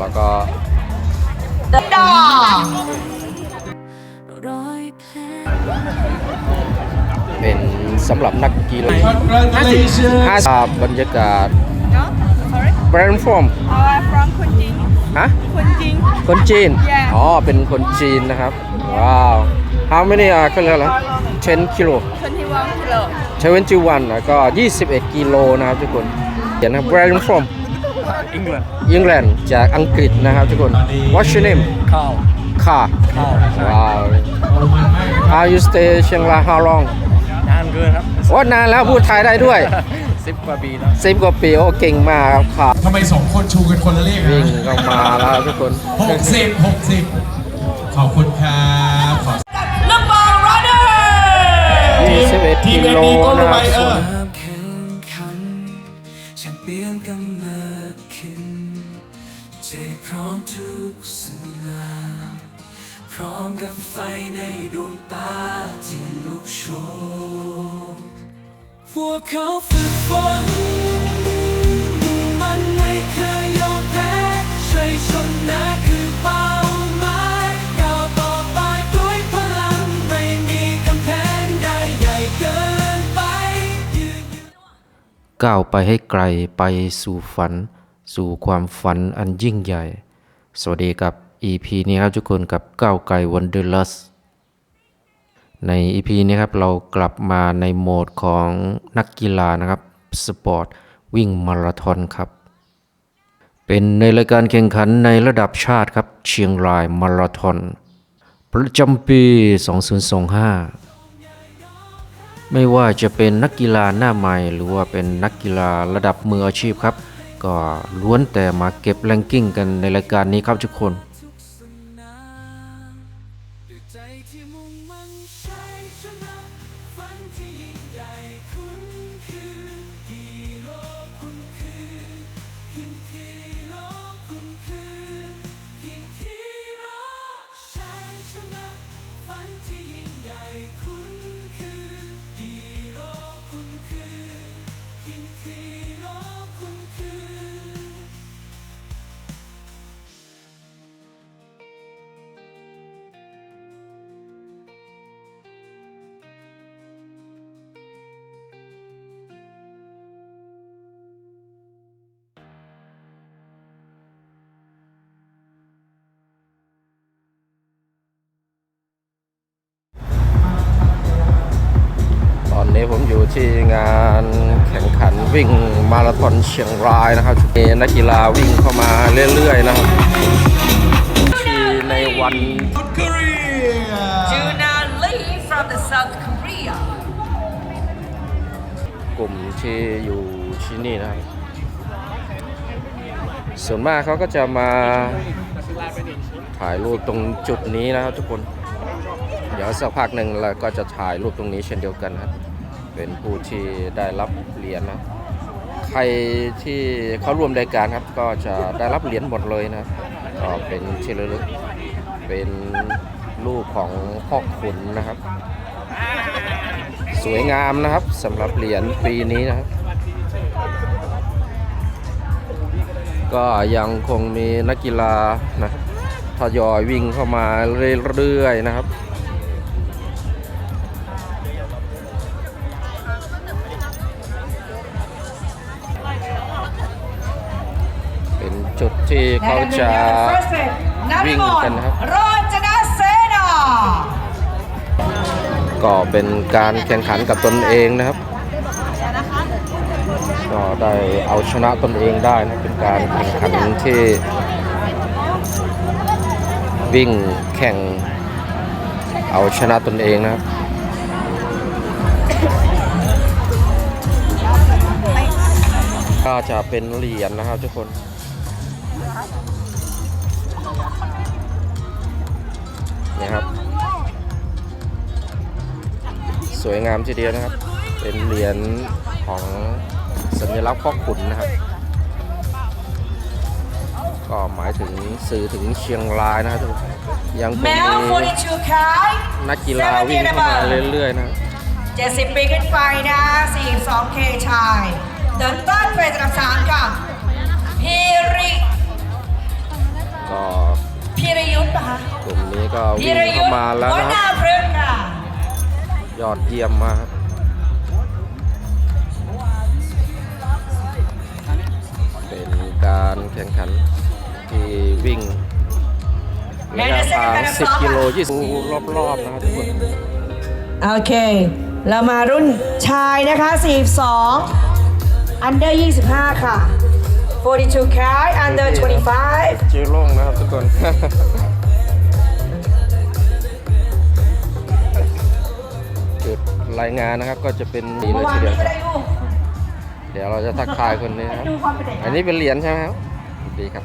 แล้วก็ดอร้อยแผลเป็นสำหรับนักกีฬา Congratulations ห้าสิบบรรยากาศ No sorry แบรนด์ฟอร์ม uh from คนจีนฮะคนจีนคนจีน Yeah อ๋อเป็นคนจีนนะครับ ว้าว how many อะก็เรียกอะไร10กิโล21 kilo 21แล้วก็ 21 กิโลนะครับทุกคนเขียนนะ Where are you from England England จากอังกฤษนะครับทุกคน What's your name Carl ค่ะ Carl ว้าว How you stay เชียงราย how long นานเกินครับโอ้นานแล้วพูดไทยได้ด้วยสิบกว่าปีแล้วสิบกว่าปีโอ้เก่งมากครับค่ะทำไมสองคนชูกันคนละเลขวิ่งนะก็มาแล้วทุกคนหกสิบหกสิบขอบคุณครับขอลูกบอล runner 21ทีกิมเอ็นโลดีต้นนะคไปรับ แชมเปี้ยนกำเนิดขึ้นใจพร้อมทุกสัญญาพร้อมกับไฟในดวงตาที่ลุกโชนพวกเขาฝึกฝน ก้าวไปให้ไกลไปสู่ฝัน สู่ความฝันอันยิ่งใหญ่ สวัสดีกับ EP นี้ครับทุกคนกับก้าวไกล Wanderlust ใน EP นี้ครับเรากลับมาในโหมดของนักกีฬานะครับสปอร์ตวิ่งมาราธอนครับ เป็นในรายการแข่งขันในระดับชาติครับเชียงรายมาราธอนประจำปี 2025 ไม่ว่าจะเป็นนักกีฬาหน้าใหม่ หรือว่าเป็นนักกีฬาระดับมืออาชีพครับ ก็ล้วนแต่มาเก็บแรงกิ้งกันในรายการนี้ครับทุกคน นนี้ผมอยู่ที่งานแข่งขันวิ่งมาราธอนเชียงรายนะครับมีนักกีฬาวิ่งเข้ามาเรื่อยๆนะครับที่ในวัน Juna Lee from the South Korea กลุ่มที่อยู่ที่นี่นะครับส่วนมากเขาก็จะมาถ่ายรูปตรงจุดนี้นะครับทุกคน เดี๋ยวสักพักหนึ่งเราก็จะถ่ายรูปตรงนี้เช่นเดียวกันครับ เป็นผู้ที่ได้รับเหรียญนะ ใครที่เขาร่วมรายการครับ ก็จะได้รับเหรียญหมดเลยนะก็เป็นที่ระลึกเป็นรูปของพ่อขุนนะครับ สวยงามนะครับสำหรับเหรียญปีนี้นะครับ ก็ยังคงมีนักกีฬานะทยอยวิ่งเข้ามาเรื่อยๆนะครับ จุดที่เขาจะวิ่งกันนะครับโรจนเสนาก็เป็นการแข่งขันกับตนเองนะครับ ก็ได้เอาชนะตนเองได้นะเป็นการแข่งขันที่ วิ่งแข่งเอาชนะตนเองนะครับก็จะเป็นเหรียญนะครับทุกคน นี่ครับ สวยงามทีเดียวนะครับ เป็นเหรียญของสัญลักษณ์พ่อขุนนะครับ ก็หมายถึงสื่อถึงเชียงรายนะครับทุกคนยังคงแมวมี42คายนักกีฬาวิ่งเข้ามาเรื่อยๆนะครับ70 ปีขึ้นไปนะ 42เคชายเดินต้นเป็นอันดับ3ค่ะพีริก็ธีวิ่งรยุเข้าทธ์มาแล้ววันะฒครับนาพฤกษ์ค่ะยอดเยี่ยมมากครับเป็นการแข่งขันที่วิ่งระยะทาง 10 กิโล20รอบๆนะครับทุกคนโอเค เรามารุ่นชายนะคะ 42 under 25 ค่ะ 42 carry under 25เจ๊ล่งนะครับทุกคน รายงานนะครับ ก็จะเป็นดีเลเมื่ยอวาทีนเดียวนี้ก็ได้ลูกเดี๋ยวเราจะทักทายคนนี้นะครับดูความเป็นเด็กอันนี้เป็นเหรียญใช่ไหมครับ ดีครับ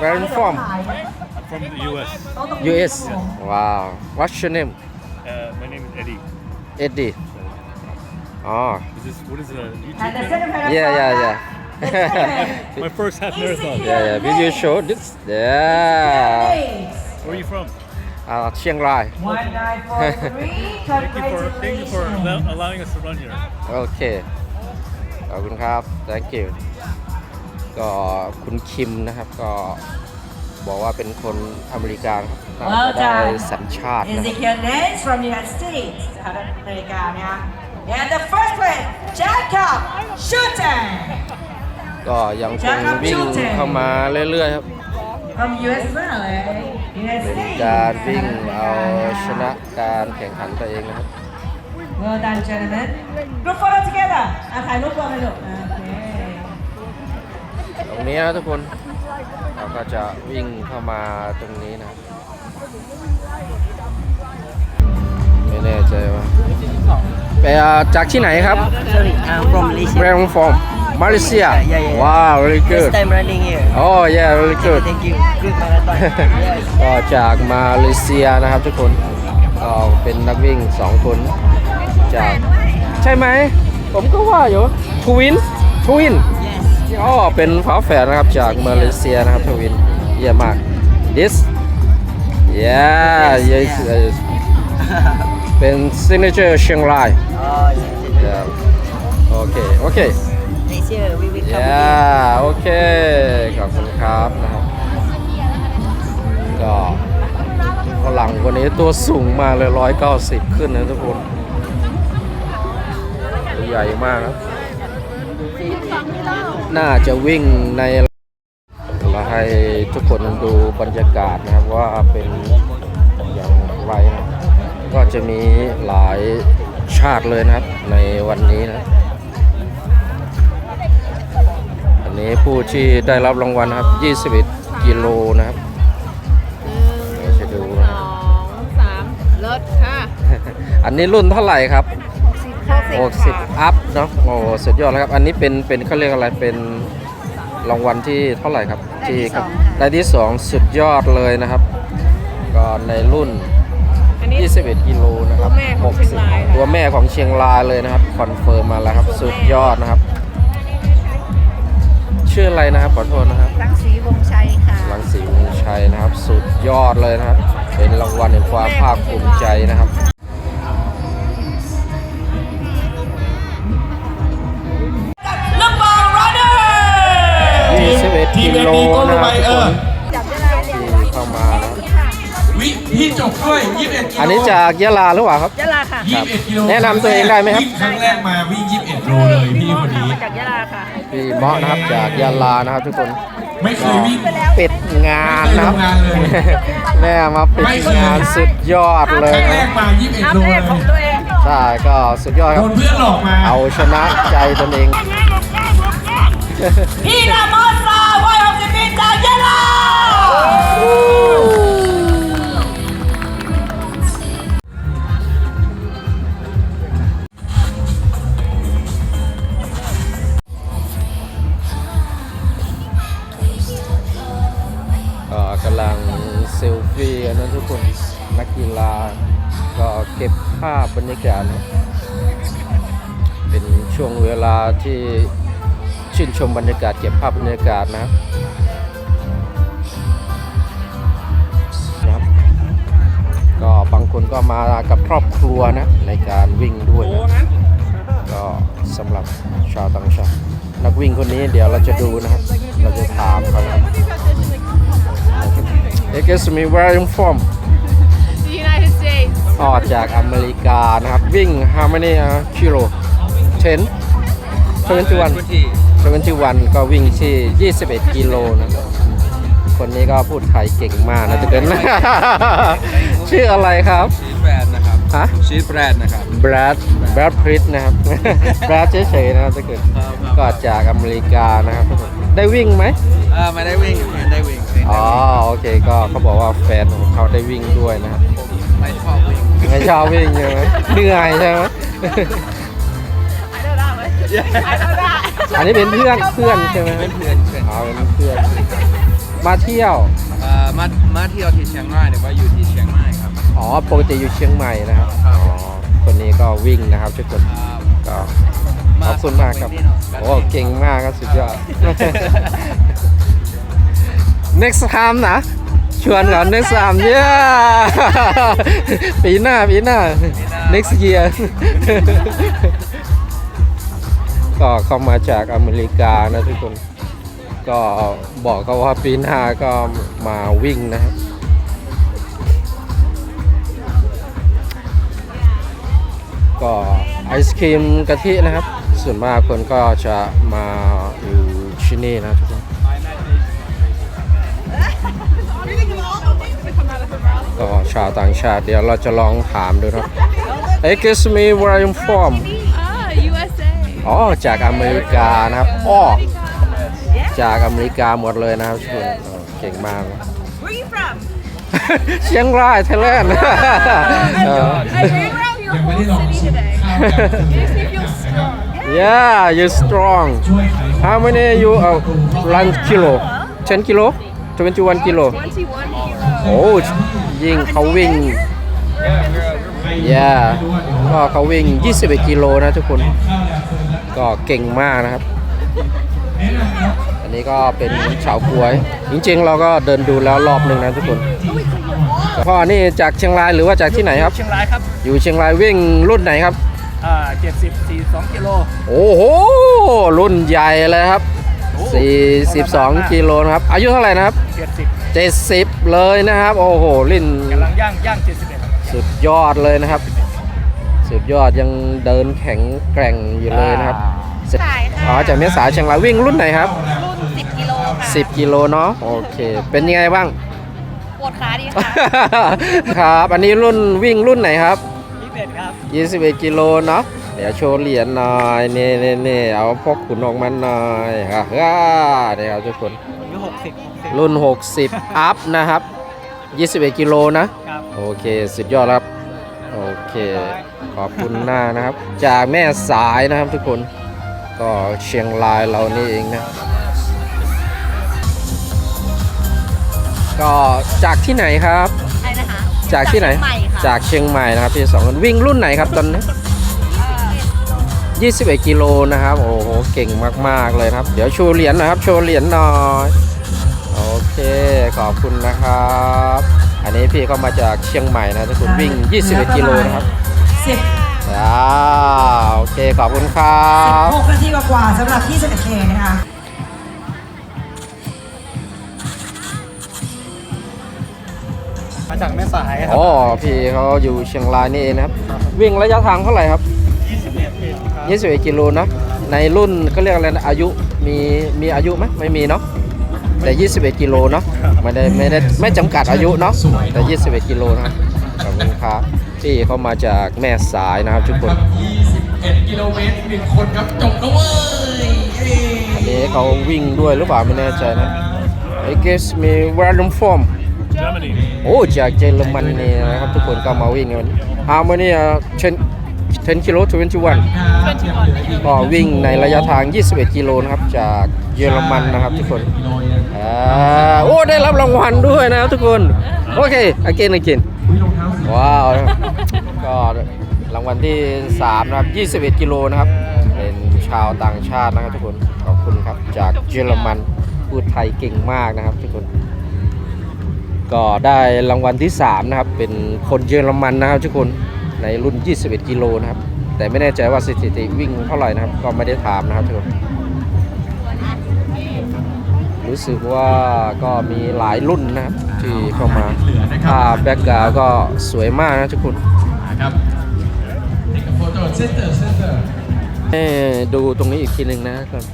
Where you from From the US. US Wow What's your name Uh, my name is Eddie. Eddie อ๋อ Is this what is a YouTube แต่ channel? เส้นแพน Yeah yeah yeah My first half marathon. yeah yeah Did you show this Yeah Where are you from? อ่าเชียงราย1943 Thank you for thank you for allow- allowing us to run here. โอเค ขอบคุณครับ thank you ก็คุณคิมนะครับก็บอกว่าเป็นคนอเมริกันครับน่า Well จะได้ done สัญชาตินะครับ Ezekiel Nance from the United States สหรัฐอเมริกานะคะ and the first place Jacob Schulte ก็ยังคงวิ่งเข้ามาเรื่อยๆครับ from US as well eh? United เป็น States การวิ่งเอาชนะการแข่งขันตัวเองนะครับ Well done gentlemen Group photo together อะถ่ายรูปรวมกันลูกโอเคตรงนี้นะทุกคนเราก็จะวิ่งเข้ามาตรงนี้นะครับไม่แน่ใจว่าไปอ่าจากที่ไหนครับ Sorry, I'm from Malaysia. Where are you from Malaysia Yeah, yeah, yeah. Wow very First good time running here. Oh yeah very good Thank you. Good marathon. yes. ก็จากมาเลเซียนะครับทุกคนก็เป็นนักวิ่งสองคนจากใช่ไหม ผมก็ว่าอยู่ทวินทวินอ๋อเป็นฝาแฝดนะครับจากมาเลเซียนะครับทวินเยี่ยมมาก this yeah yes yes เป็น signature เชียงราย Oh, yeah. yeah โอเคโอเค Next year we will come again. ย่าโอเค ขอบคุณครับนะครับก็ฝรั่งคนนี้ตัวสูงมากเลยร้อยเก้าสิบขึ้นนะทุกคนตัวใหญ่มากครับน่าจะวิ่งในเราให้ทุกคนดูบรรยากาศนะครับว่าเป็นอย่างไรนะก็จะมีหลายชาติเลยนะครับในวันนี้นะ นนี้ผู้ที่ได้รับรางวัลนะครับ 21 กิโลนะครับเดี๋ยวจะดูนะสองสามเลิศค่ะอันนี้รุ่นเท่าไหร่ครับ60 60 อัพเนาะโอ้สุดยอดแล้วครับ อันนี้เป็นเป็นเขาเรียกอะไรเป็นรางวัลที่เท่าไหร่ครับที่ครับได้ที่ 2 สุดยอดเลยนะครับ ก็ในรุ่น อันนี้ 21 กิโลนะครับตัวแม่ของเชียงรายค่ะตัวแม่ของเชียงรายเลยนะครับ คอนเฟิร์มมาแล้วครับ สุดยอดนะครับ ชื่ออะไรนะครับขอโทษนะครับรังสีวงชัยค่ะรังสีวงชัยนะครับ สุดยอดเลยนะครับ เป็นรางวัลแห่งความภาคภูมิใจนะครับลูกบอล runner 21ทีกิมเอ็โลดีก้มลนะงคไปรับทุกเอคอนที่เข้ามานะครับวิพี่จบด้วย21กิโลอันนี้จากยะลาหรือเปล่าครับยะลาค่ะ21กิโลแนะนำตัวเองได้ไหมครับวิ่งครั้งแรกมาวิ่ง21โลเลยพี่คนนี้มาจากยะลาค่ะ พี่เมาะนะครับจากยะลานะครับทุกคนไม่เคยวิ่ง ปิดงานนะครับไม่เคยทำงานเลย แม่มาปิดไม่เคยงานสุดยอดเลคยรั้งแรนะกมา21โลเลยใช่ก็สุดยอดคโดรับ นเพื่อนหลอกมาเอาชนะใจตนเอง พี่นามอสาวัย60ปีจากยะลา ฟี่กันนะทุกคนนักกีฬาก็เก็บภาพบรรยากาศนะเป็นช่วงเวลาที่ชื่นชมบรรยากาศเก็บภาพบรรยากาศนะครับนะครับ ก็บางคนก็มากับครอบครัวนะในการวิ่งด้วยนะก็สำหรับชาวต่างชาตินักวิ่งคนนี้เดี๋ยวเราจะดูนะครับ เราจะถามเขานะ Excuse me, where are you from? ออกจากอเมริกานะครับ วิ่ง how many uh, kilo 10 21 21 ก็วิ่งที่ 21 กิโลนะครับคนนี้ก็พูดไทยเก่งมากนะทุกคนชื่ออะไรครับ ชื่อแบรนด์นะครับฮะชื่อแบรนด์นะครับ แบรดแบรดพริตนะครับ แบรดเฉยๆนะครับทุกคนก็จากอเมริกานะครับทุกคนได้วิ่งไหมเออไม่ได้วิ่งไม่ได้วิ่ง อ๋อโอเคก็เขาบอกว่าแฟนของเขาได้วิ่งด้วยนะครับไม่ชอบวิ่งไม่ชอบวิ่งใช่ไหมเหนื่อยใช่ไหมอันนี้เป็นเพื่อนเพื่อนใช่ไหมเป็นเพื่อนเพื่อนอ๋อเป็นเพื่อนมาเที่ยวเอ่อมามาเที่ยวที่เชียงรายหรือว่าอยู่ที่เชียงใหม่ครับ อ๋อปกติอยู่เชียงใหม่นะครับครับ อ๋อคนนี้ก็วิ่งนะครับทุกคนอ่า ก็ขอบคุณมากครับวิ่งนี่เนาะโอ้เก่งมากครับสุดยอด next time นะ ชวนก่อน next time เย้ปีหน้าปีหน้า next year ก็เข้ามาจากอเมริกานะทุกคน ก็บอกเขาว่าปีหน้าก็มาวิ่งนะครับก็ไอศครีมกะทินะครับ ส่วนมากคนก็จะมาอยู่ที่นี่นะ ชาวต่างชาติเดี๋ยวเราจะลองถามดูครับ Excuse me where are you from Ah, USA. อ๋อจากอเมริกานะครับอ้อจากอเมริกาหมดเลยนะครับทุกคนอ๋อเก่งมาก Where you from? เชียงรายไทยแลนด์เออ I ran around your ยังไม่ whole ได้ลอง city ชิม today. ข้าวกับคุณ Makes me feel strong. Yeah you strong ช่วยขายของ How many you uh, run kilo 10 kilo 21 kilo 21 kilo. โอ้ ยิงเขาวิ่ง yeah ก็เขาวิ่ง 21 กิโลนะทุกคนข้าวแล้วเฟิร์นแล้วก็เก่งมากนะครับแนะนำครับ อันนี้ก็เป็นชาวกวย จริงๆ เราก็เดินดูแล้วรอบหนึ่งนะทุกคนพ่อนี่จากเชียงรายหรือว่าจากที่ไหนครับ เชียงรายครับ อยู่เชียงรายวิ่งรุ่นไหนครับ อ่า70 42กิโล โอ้โห รุ่นใหญ่เลยครับ 42กิโลนะครับ อายุเท่าไหร่นะครับ70 70เลยนะครับ โอ้โหลิ่นกำลังย่างย่าง71สุดยอดเลยนะครับ สุดยอดยังเดินแข็งแกร่งอยู่เลยนะครับสายค่ะอ๋อจากเมษาเชียงรายวิ่งรุ่นไหนครับ รุ่น 10 กิโลค่ะ10 กิโลเนาะโอเค เป็นยังไงบ้างปวดขาดีค่ะครับ อันนี้รุ่นวิ่งรุ่นไหนครับ21ครับ21กิโลเนาะ เดี๋ยวโชว์เหรียญหน่อยนี่นี่นี่เอาพกขุนออกมาหน่อยฮ่าฮ่าเดี๋ยวทุกคนอายุ60รุ่น 60 อัพนะครับ 21 กิโลนะ ครับโอเคสุดยอดครับ โอเค ขอบคุณหน้านะครับ จากแม่สายนะครับทุกคนก็เชียงรายเรานี่เองนะ ก็จากที่ไหนครับ อะไรนะคะจากที่ไหน ใหม่ค่ะจากเชียงใหม่นะครับพี่สองคนวิ่งรุ่นไหนครับตอนนี้ 21กิโลนะครับ โอ้โห เก่งมาก ๆ เลยนะครับ เดี๋ยวโชว์เหรียญหนะครับ โชว์เหรียญหน่อย โอเค ขอบคุณนะครับ อันนี้พี่เขามาจากเชียงใหม่นะทุกคนวิ่ง 21กิโลนะครับสิบอ่าโอเค ขอบคุณครับหกนาทีกว่าๆสำหรับที่11 k นะคะมาจากแม่สายครับอ๋อพี่เขาอยู่เชียงรายนี่เองนะครับ วิ่งระยะทางเท่าไหร่ครับ 21กิโลเนอะในรุ่นก็เรียกอะไรนะอายุมีมีอายุไหมไม่มีเนาะแต่ 21 กิโลเนาะไม่ได้ไม่ได้ไม่จำกัดอายุเนาะแต่ 21 กิโลนะครับขอบคุณครับพี่เขามาจากแม่สายนะครับทุกคนครับ21กิโลเมตรหนึ่งคนครับจบแล้วเว้ยเย้อันนี้เขาวิ่งด้วยหรือเปล่าไม่แน่ใจนะ I guess มี where are you from Germany. โอ้จากเยอรมันนี่นะครับทุกคนก็มาวิ่งกัน How many uh, 10 10กิโล21ครับยังเหลืออีกก็วิ่งในระยะทาง 21 กิโลนะครับ จากเยอรมันนะครับทุกคนกิโลยังอ่าโอ้ได้รับรางวัลด้วยนะครับทุกคน โอเค again again อุ้ยรองเท้าสีว้าว ก็รางวัลที่ 3 นะครับ 21 กิโลนะครับ เป็นชาวต่างชาตินะครับทุกคน ขอบคุณครับ จากเยอรมันพูดไทยเก่งมากนะครับทุกคน ก็ได้รางวัลที่ 3 นะครับ เป็นคนเยอรมันนะครับทุกคน ในรุ่น 21 กิโลนะครับ แต่ไม่แน่ใจว่าสถิติวิ่งเท่าไหร่นะครับ ก็ไม่ได้ถามนะครับทุกคนลุยรู้สึกว่าก็มีหลายรุ่นนะครับที่เข้ามาเหลือนะครับภาพแบ็กกราวก็สวยมากนะทุกคนนะครับนี่กับโฟโต้เซนเตอร์เซนเตอร์ให้ดูตรงนี้อีกทีหนึ่งนะครับ